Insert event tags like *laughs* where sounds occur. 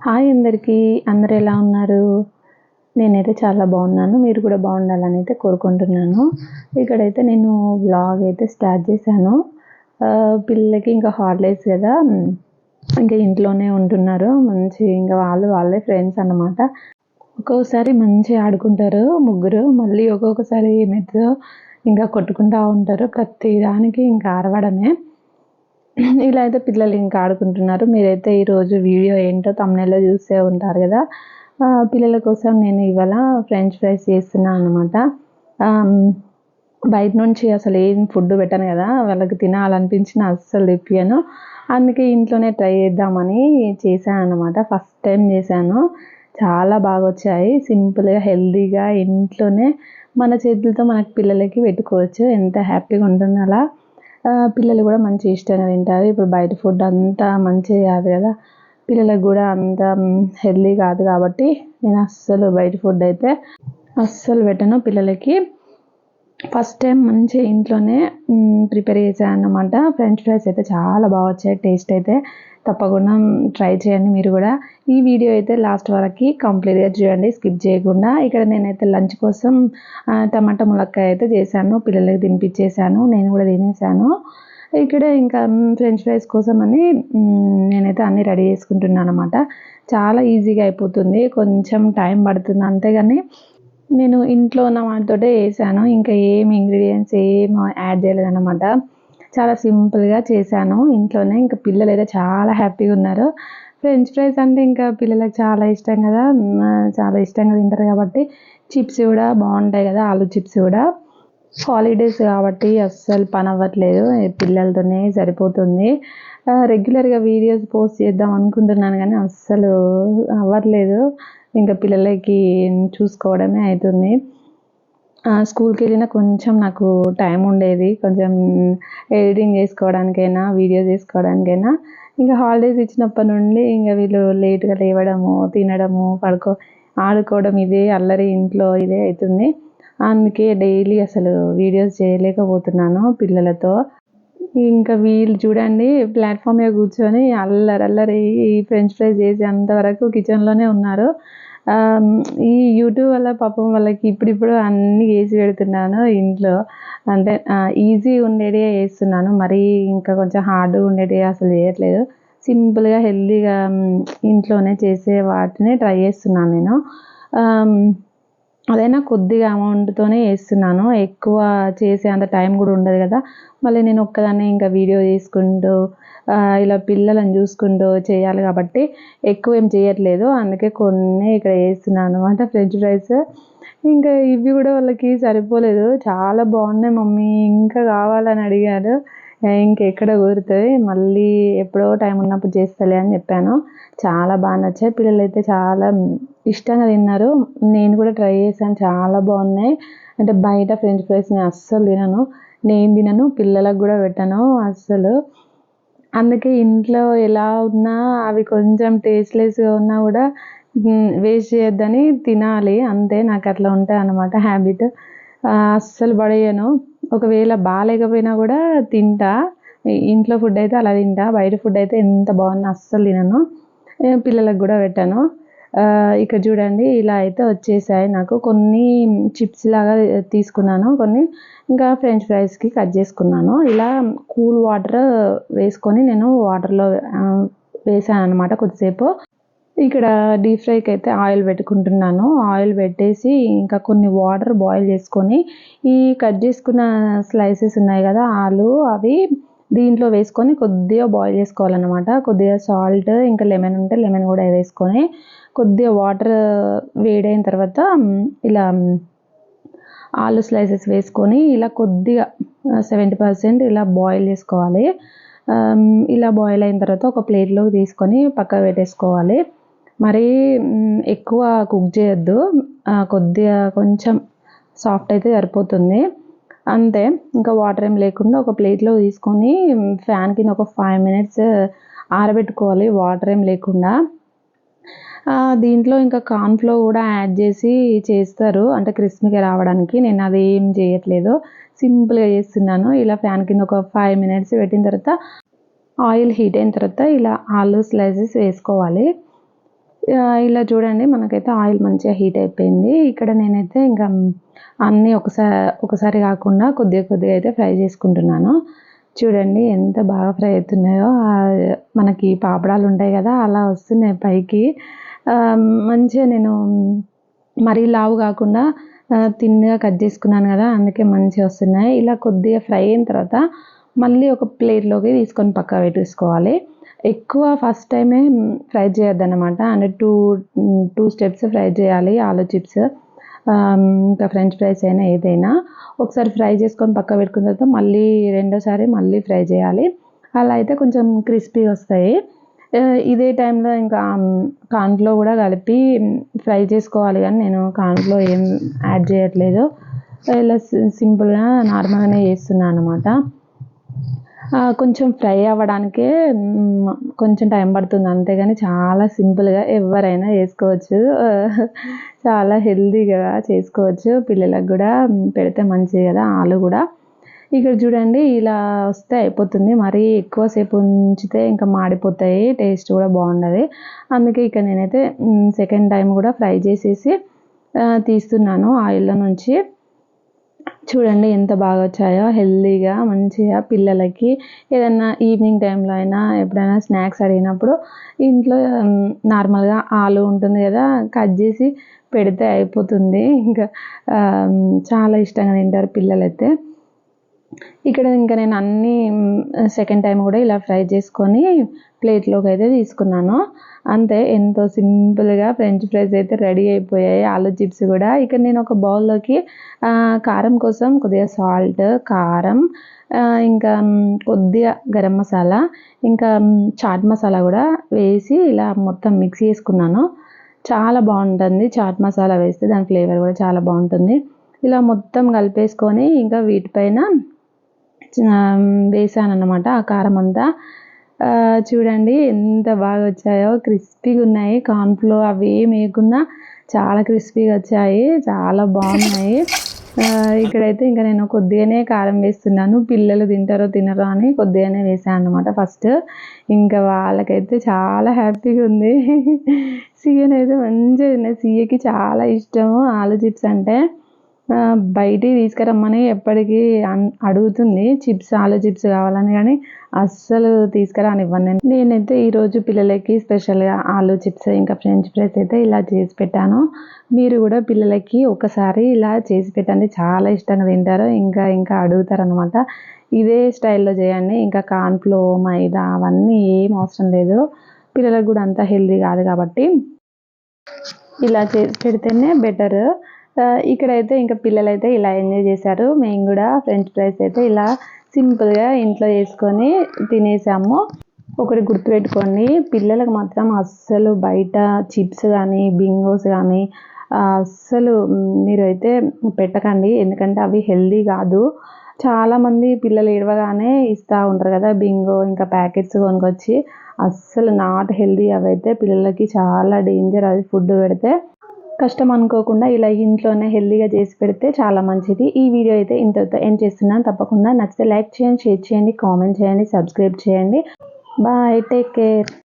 Hi అందరికీ. అందరు ఎలా ఉన్నారు? నేనైతే చాలా బాగున్నాను. మీరు కూడా బాగుండాలని అయితే కోరుకుంటున్నాను. ఇక్కడైతే నేను బ్లాగ్ అయితే స్టార్ట్ చేశాను. పిల్లకి పిల్లలకి ఇంకా హాలిడేస్ కదా. ఇంకా ఇంట్లోనే ఉంటున్నారు. మంచి ఇంకా వాళ్ళు వాళ్ళే ఫ్రెండ్స్ అన్నమాట. ఒక్కొక్కసారి మంచిగా ఆడుకుంటారు ముగ్గురు. మళ్ళీ ఒక్కొక్కసారి ఏమవుతుందో ఇంకా కొట్టుకుంటూ ఉంటారు. ప్రతి దానికి ఇంకా అరవడమే *clears throat* ఇలా అయితే పిల్లలు ఇంకా ఆడుకుంటున్నారు. మీరైతే ఈరోజు వీడియో ఏంటో తమ్ముళ్ళలో చూసే ఉంటారు కదా. పిల్లల కోసం నేను ఇవాళ ఫ్రెంచ్ ఫ్రైస్ చేస్తున్నాను అనమాట బయట నుంచి అసలు ఏం ఫుడ్ పెట్టాను కదా. వాళ్ళకి తినాలనిపించిన అస్సలు తెప్పాను అందుకే ఇంట్లోనే ట్రై చేద్దామని చేశాను అనమాట ఫస్ట్ టైం చేశాను. చాలా బాగా వచ్చాయి. సింపుల్గా హెల్తీగా ఇంట్లోనే మన చేతులతో మనకి పిల్లలకి పెట్టుకోవచ్చు. ఎంత హ్యాపీగా ఉంటుంది అలా. పిల్లలు కూడా మంచి ఇష్టంగా తింటారు. ఇప్పుడు బయట ఫుడ్ అంతా మంచిది కాదు కదా. పిల్లలకు కూడా అంత హెల్దీ కాదు కాబట్టి నేను అస్సలు బయట ఫుడ్ అయితే అస్సలు పెట్టను పిల్లలకి. ఫస్ట్ టైం మంచిగా ఇంట్లోనే ప్రిపేర్ చేశాను అనమాట ఫ్రెంచ్ ఫ్రైస్ అయితే చాలా బాగా వచ్చాయి. టేస్ట్ అయితే తప్పకుండా ట్రై చేయండి మీరు కూడా. ఈ వీడియో అయితే లాస్ట్ వరకు కంప్లీట్గా చూడండి స్కిప్ చేయకుండా. ఇక్కడ నేనైతే లంచ్ కోసం టమాటా ములక్కాయ అయితే చేశాను పిల్లలకి తినిపించేశాను నేను కూడా తినేసాను ఇక్కడ ఇంకా ఫ్రెంచ్ ఫ్రైస్ కోసం అని నేనైతే అన్నీ రెడీ చేసుకుంటున్నాను అనమాట చాలా ఈజీగా అయిపోతుంది కొంచెం టైం పడుతుంది అంతేగాని నేను ఇంట్లో ఉన్న వాటితోటే వేసాను ఇంకా ఏం ఇంగ్రీడియంట్స్ ఏం యాడ్ చేయలేదన్నమాట. చాలా సింపుల్గా చేశాను ఇంట్లోనే. ఇంకా పిల్లలు అయితే చాలా హ్యాపీగా ఉన్నారు. ఫ్రెంచ్ ఫ్రైస్ అంటే ఇంకా పిల్లలకు చాలా ఇష్టం కదా. చాలా ఇష్టంగా తింటారు కాబట్టి చిప్స్ కూడా బాగుంటాయి కదా ఆలు చిప్స్ కూడా. హాలిడేస్ కాబట్టి అస్సలు పని అవ్వట్లేదు పిల్లలతోనే సరిపోతుంది. రెగ్యులర్గా వీడియోస్ పోస్ట్ చేద్దాం అనుకుంటున్నాను కానీ అస్సలు అవ్వట్లేదు. ఇంకా పిల్లలకి చూసుకోవడమే అవుతుంది స్కూల్కి వెళ్ళిన కొంచెం నాకు టైం ఉండేది. కొంచెం ఎడిటింగ్ చేసుకోవడానికైనా వీడియో చేసుకోవడానికైనా. ఇంకా హాలిడేస్ ఇచ్చినప్పటి నుండి ఇంకా వీళ్ళు లేట్గా లేవడము తినడము పడుకో ఆడుకోవడం ఇదే అల్లరి ఇంట్లో ఇదే అవుతుంది. అందుకే డైలీ అసలు వీడియోస్ చేయలేకపోతున్నాను పిల్లలతో. ఇంకా వీళ్ళు చూడండి ప్లాట్ఫామ్ మీద కూర్చొని అల్లరి అల్లరి ఈ ఫ్రెంచ్ ఫ్రైస్ చేసి అంతవరకు కిచెన్లోనే ఉన్నారు. ఈ యూట్యూబ్ వల్ల పాపం వాళ్ళకి ఇప్పుడిప్పుడు అన్నీ వేసి పెడుతున్నాను ఇంట్లో. అంటే ఈజీ ఉండేటివే చేస్తున్నాను. మరీ ఇంకా కొంచెం హార్డ్ ఉండేది అసలు చేయట్లేదు. సింపుల్గా హెల్తీగా ఇంట్లోనే చేసే వాటిని ట్రై చేస్తున్నాను నేను. అదైనా కొద్దిగా అమౌంట్తోనే చేస్తున్నాను. ఎక్కువ చేసే అంత టైం కూడా ఉండదు కదా. మళ్ళీ నేను ఒక్కదాన్నే ఇంకా వీడియో చేసుకుంటూ ఇలా పిల్లలను చూసుకుంటూ చేయాలి కాబట్టి ఎక్కువ ఏం చేయట్లేదు. అందుకే కొన్ని ఇక్కడ చేస్తున్నాను అనమాట ఫ్రెంచ్ ఫ్రైస్ ఇంకా ఇవి కూడా వాళ్ళకి సరిపోలేదు. చాలా బాగున్నాయి మమ్మీ. ఇంకా కావాలని అడిగారు. ఇంకెక్కడ కుదురుతుంది? మళ్ళీ ఎప్పుడో టైం ఉన్నప్పుడు చేస్తలే అని చెప్పాను. చాలా బాగా నచ్చాయి. పిల్లలు అయితే చాలా ఇష్టంగా తిన్నారు. నేను కూడా ట్రై చేశాను. చాలా బాగున్నాయి. అంటే బయట ఫ్రెంచ్ ఫ్రైస్ నేను అస్సలు తినను. నేను తినను పిల్లలకు కూడా పెట్టను అస్సలు. అందుకే ఇంట్లో ఎలా ఉన్నా అవి కొంచెం టేస్ట్లెస్గా ఉన్నా కూడా వేస్ట్ చేయొద్దని తినాలి. అంతే నాకు అట్లా ఉంటాయి అన్నమాట హ్యాబిట్ అస్సలు పడేయను. ఒకవేళ బాగాలేకపోయినా కూడా తింటా. ఇంట్లో ఫుడ్ అయితే అలా తింటా. బయట ఫుడ్ అయితే ఎంత బాగున్నా అస్సలు తినను. పిల్లలకు కూడా పెట్టాను. ఇక్కడ చూడండి ఇలా అయితే వచ్చేసాయి నాకు. కొన్ని చిప్స్ లాగా తీసుకున్నాను కొన్ని ఇంకా ఫ్రెంచ్ ఫ్రైస్కి కట్ చేసుకున్నాను. ఇలా కూల్ వాటర్ వేసుకొని నేను వాటర్లో వేసాను అనమాట కొద్దిసేపు. ఇక్కడ డీప్ ఫ్రైకి అయితే ఆయిల్ పెట్టుకుంటున్నాను. ఆయిల్ పెట్టేసి ఇంకా కొన్ని వాటర్ బాయిల్ చేసుకొని ఈ కట్ చేసుకున్న స్లైసెస్ ఉన్నాయి కదా ఆలు అవి దీంట్లో వేసుకొని కొద్దిగా బాయిల్ చేసుకోవాలన్నమాట. కొద్దిగా సాల్ట్ ఇంకా లెమన్ ఉంటే లెమన్ కూడా వేసుకొని కొద్దిగా వాటర్ వేడైన తర్వాత ఇలా ఆలు స్లైసెస్ వేసుకొని ఇలా కొద్దిగా సెవెంటీ పర్సెంట్ ఇలా బాయిల్ చేసుకోవాలి. ఇలా బాయిల్ అయిన తర్వాత ఒక ప్లేట్లోకి తీసుకొని పక్కకు పెట్టేసుకోవాలి. మరీ ఎక్కువ కుక్ చేయొద్దు. కొద్దిగా కొంచెం సాఫ్ట్ అయితే సరిపోతుంది. అంతే. ఇంకా వాటర్ ఏం లేకుండా ఒక ప్లేట్లో తీసుకొని ఫ్యాన్ కింద ఒక ఫైవ్ మినిట్స్ uh, ఆరబెట్టుకోవాలి. వాటర్ ఏం లేకుండా. దీంట్లో ఇంకా కార్న్ఫ్లో కూడా యాడ్ చేసి చేస్తారు. అంటే క్రిస్పీగా రావడానికి. నేను అది ఏం చేయట్లేదు. సింపుల్గా చేస్తున్నాను. ఇలా ఫ్యాన్ కింద ఒక ఫైవ్ మినిట్స్ పెట్టిన తర్వాత ఆయిల్ హీట్ అయిన తర్వాత ఇలా ఆలు స్లైసెస్ వేసుకోవాలి. ఇలా చూడండి మనకైతే ఆయిల్ మంచిగా హీట్ అయిపోయింది. ఇక్కడ నేనైతే ఇంకా అన్నీ ఒకసారి ఒకసారి కాకుండా కొద్దిగా కొద్దిగా అయితే ఫ్రై చేసుకుంటున్నాను. చూడండి ఎంత బాగా ఫ్రై అవుతున్నాయో. మనకి పాపడాలు ఉంటాయి కదా అలా వస్తున్నాయి పైకి. మంచిగా నేను మరీ లావు కాకుండా తిన్నగా కట్ చేసుకున్నాను కదా అందుకే మంచిగా వస్తున్నాయి. ఇలా కొద్దిగా ఫ్రై అయిన తర్వాత మళ్ళీ ఒక ప్లేట్లోకి తీసుకొని పక్క పెట్టేసుకోవాలి. ఎక్కువ ఫస్ట్ టైమే ఫ్రై చేయొద్దన్నమాట. అంటే టూ టూ స్టెప్స్ ఫ్రై చేయాలి ఆలు చిప్స్ ఇంకా ఫ్రెంచ్ ఫ్రైస్ అయినా ఏదైనా. ఒకసారి ఫ్రై చేసుకొని పక్క పెట్టుకున్న తర్వాత మళ్ళీ రెండోసారి మళ్ళీ ఫ్రై చేయాలి. అలా అయితే కొంచెం క్రిస్పీ వస్తాయి. ఇదే టైంలో ఇంకా కాన్ఫ్లో కూడా కలిపి ఫ్రై చేసుకోవాలి కానీ నేను కాన్ఫ్లో ఏం యాడ్ చేయట్లేదు. ఇలా సి- సింపుల్గా నార్మల్గానే చేస్తున్నాను అనమాట కొంచెం ఫ్రై అవ్వడానికే కొంచెం టైం పడుతుంది. అంతేగాని చాలా సింపుల్గా ఎవరైనా చేసుకోవచ్చు. చాలా హెల్తీగా చేసుకోవచ్చు. పిల్లలకు కూడా పెడితే మంచిది కదా ఆలు కూడా. ఇక్కడ చూడండి ఇలా వస్తే అయిపోతుంది. మరీ ఎక్కువసేపు ఉంచితే ఇంకా మాడిపోతాయి. టేస్ట్ కూడా బాగుండదు. అందుకే ఇక నేనైతే సెకండ్ టైం కూడా ఫ్రై చేసేసి తీస్తున్నాను ఆయిల్లో నుంచి. చూడండి ఎంత బాగా వచ్చాయో. హెల్తీగా మంచిగా పిల్లలకి ఏదైనా ఈవినింగ్ టైంలో అయినా ఎప్పుడైనా స్నాక్స్ అడిగినప్పుడు ఇంట్లో నార్మల్గా ఆలు ఉంటుంది కదా కట్ చేసి పెడితే అయిపోతుంది. ఇంకా చాలా ఇష్టంగా తింటారు పిల్లలైతే. ఇక్కడ ఇంకా నేను అన్నీ సెకండ్ టైం కూడా ఇలా ఫ్రై చేసుకొని ప్లేట్లోకి అయితే తీసుకున్నాను. అంతే ఎంతో సింపుల్గా ఫ్రెంచ్ ఫ్రైస్ అయితే రెడీ అయిపోయాయి. ఆలు చిప్స్ కూడా. ఇక్కడ నేను ఒక బౌల్లోకి కారం కోసం కొద్దిగా సాల్ట్ కారం ఇంకా కొద్దిగా గరం మసాలా ఇంకా చాట్ మసాలా కూడా వేసి ఇలా మొత్తం మిక్స్ చేసుకున్నాను. చాలా బాగుంటుంది చాట్ మసాలా వేస్తే దాని ఫ్లేవర్ కూడా చాలా బాగుంటుంది. ఇలా మొత్తం కలిపేసుకొని ఇంకా వీటిపైన వేసాను ఆ కారం అంతా చూడండి ఎంత బాగా వచ్చాయో క్రిస్పీగా ఉన్నాయి కార్న్ఫ్లో అవి ఏం వేయకుండా చాలా క్రిస్పీగా వచ్చాయి చాలా బాగున్నాయి. ఇక్కడైతే ఇంకా నేను కొద్దిగానే కారం వేస్తున్నాను పిల్లలు తింటారో తినరో అని కొద్దిగానే వేసాను అనమాట ఫస్ట్. ఇంకా వాళ్ళకైతే చాలా హ్యాపీగా ఉంది. *laughs* సీఎనైతే మంచిగా తిన్నాయి. సీఏకి చాలా ఇష్టము ఆలు చిప్స్ అంటే. బయటికి తీసుకురమ్మని ఎప్పటికీ అన్- అడుగుతుంది. చిప్స్ ఆలు చిప్స్ కావాలని కానీ అస్సలు తీసుకురానివ్వను నేను. నేనైతే ఈరోజు పిల్లలకి స్పెషల్గా ఆలు చిప్స్ ఇంకా ఫ్రెంచ్ ఫ్రైస్ అయితే ఇలా చేసి పెట్టాను. మీరు కూడా పిల్లలకి ఒకసారి ఇలా చేసి పెట్టండి. చాలా ఇష్టంగా తింటారు. ఇంకా ఇంకా అడుగుతారు అనమాట ఇదే స్టైల్లో చేయండి. ఇంకా కార్న్ఫ్లో మైదా అవన్నీ ఏం అవసరం లేదు. పిల్లలకు కూడా అంత హెల్దీ కాదు కాబట్టి ఇలా చేసి పెడితేనే బెటర్. ఇక్కడైతే ఇంకా పిల్లలైతే ఇలా ఎంజాయ్ చేశారు. మేము కూడా ఫ్రెంచ్ ఫ్రైస్ అయితే ఇలా సింపుల్గా ఇంట్లో చేసుకొని తినేసాము. ఒకటి గుర్తుపెట్టుకోండి పిల్లలకు మాత్రం అస్సలు బయట చిప్స్ కానీ బింగోస్ కానీ అస్సలు మీరైతే పెట్టకండి. ఎందుకంటే అవి హెల్దీ కాదు. చాలామంది పిల్లలు ఏడవగానే ఇస్తూ ఉంటారు కదా బింగో ఇంకా ప్యాకెట్స్ కొనుక్కొచ్చి. అస్సలు నాట్ హెల్దీ అవైతే పిల్లలకి చాలా డేంజర్ అది ఫుడ్ పెడితే కష్టం అనుకోకుండా ఇలా ఇంట్లోనే హెల్దీగా చేసి పెడితే చాలా మంచిది. ఈ వీడియో అయితే ఇంతతో ఏం చేస్తున్నాను. తప్పకుండా నచ్చితే లైక్ చేయండి షేర్ చేయండి కామెంట్ చేయండి సబ్స్క్రైబ్ చేయండి. Bye take care.